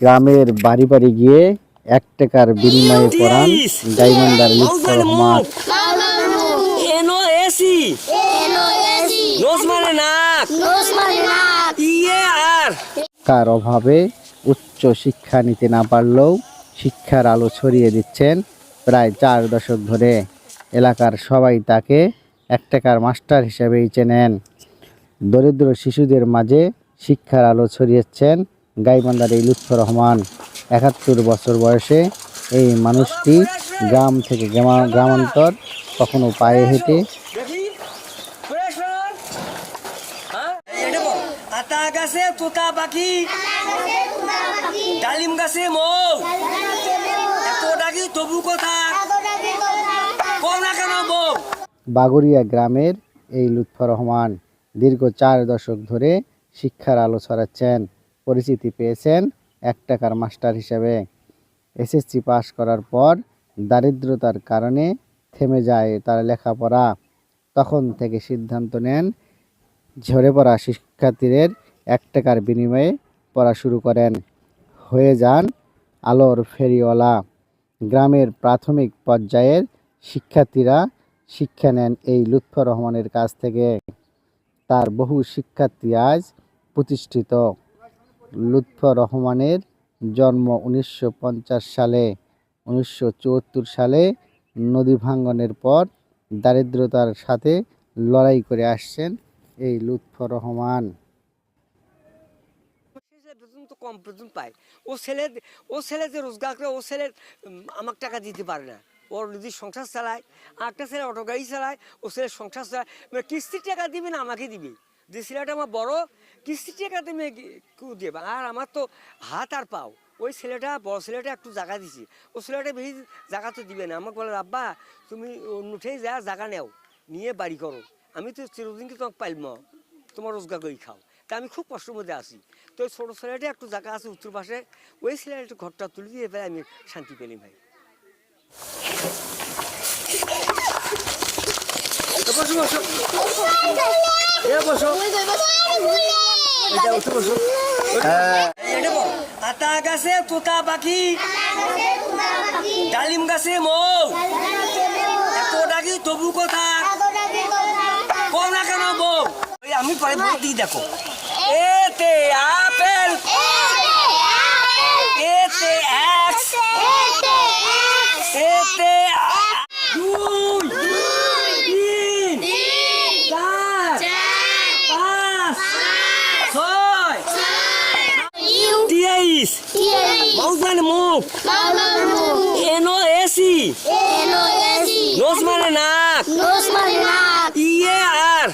গ্রামের বাড়ি বাড়ি গিয়ে এক টাকার বিনিময়ে পড়ান ডায়মন্ডার রহমান এনো এসি অভাবে উচ্চ শিক্ষা নিতে না পারলেও শিক্ষার আলো ছড়িয়ে দিচ্ছেন প্রায় চার দশক ধরে। এলাকার সবাই তাকে এক টাকার মাস্টার হিসেবেই চেনেন। দরিদ্র শিশুদের মাঝে শিক্ষার আলো ছড়িয়েছেন গাইবান্ধার এই লুৎফর রহমান একাত্তর বছর বয়সে এই মানুষটি গ্রাম থেকে গ্রামা- গ্রামান্তর কখনো পায়ে হেঁটে হ্যাঁ? গাছে তোতা পাখি। ডালিম গাছে মৌ। এত ডাকি তবু কথা। কও না কেন বউ বাগুড়িয়া গ্রামের এই লুৎফর রহমান দীর্ঘ চার দশক ধরে শিক্ষার আলো ছড়াচ্ছেন। পরিচিতি পেয়েছেন এক টাকার মাস্টার হিসেবে। এসএসসি পাশ করার পর দারিদ্রতার কারণে থেমে যায় তার লেখাপড়া। তখন থেকে সিদ্ধান্ত নেন, ঝরে পড়া শিক্ষার্থীদের এক টাকার বিনিময়ে পড়া শুরু করেন। হয়ে যান আলোর ফেরিওয়ালা। গ্রামের প্রাথমিক পর্যায়ের শিক্ষার্থীরা শিক্ষা নেন এই লুৎফর রহমানের কাছ থেকে। তার বহু শিক্ষার্থী আজ প্রতিষ্ঠিত। লুৎফর রহমানের জন্ম উনিশশো পঞ্চাশ সালে, উনিশশো চুয়াত্তর সালে নদী ভাঙ্গনের পর দারিদ্রতার সাথে লড়াই করে আসছেন এই লুৎফর রহমান। কম বেতন পায়। ও ছেলে ও ছেলে যে রোজগার করে, ও ছেলে আমার টাকা দিতে পারে না। ওর যদি সংসার চালায়, আর একটা ছেলে অটো গাড়ি চালায়, ও ছেলে সংসার চালায় মানে কিস্তির টাকা দিবে না, আমাকে দিবে? যে ছেলেটা আমার বড় কিস্তির টাকা কেউ দেবে। আর আমার তো হাত আর পাও। ওই ছেলেটা, বড় ছেলেটা একটু জায়গা দিছি। ও ছেলেটা বেশি জায়গা তো দিবে না। আমাকে বলে, আব্বা, তুমি উঠেই যা জায়গা নেও। নিয়ে বাড়ি করো। আমি তো চিরদিন কি তোমাকে পাইলম? তোমার রোজগার করে খাও। তা আমি খুব কষ্টের মধ্যে আছি। তো ওই ছোটো ছেলেটা একটু জায়গা আছে উত্তর পাশে। ওই ছেলেটা একটু ঘরটা তুলে দিয়ে পেলে আমি শান্তি পেলি ভাই। এ বসো বসো এ গাছে তোতা পাখি, ডালিম গাছে মৌ। এত ডাকি তবু কথা। কম না কেন বউ আমি পরে বই দিই দেখো। এতে আপেল। মাউস মানে মুখ এনো এসি নোস মানে নাক ইয়ে আর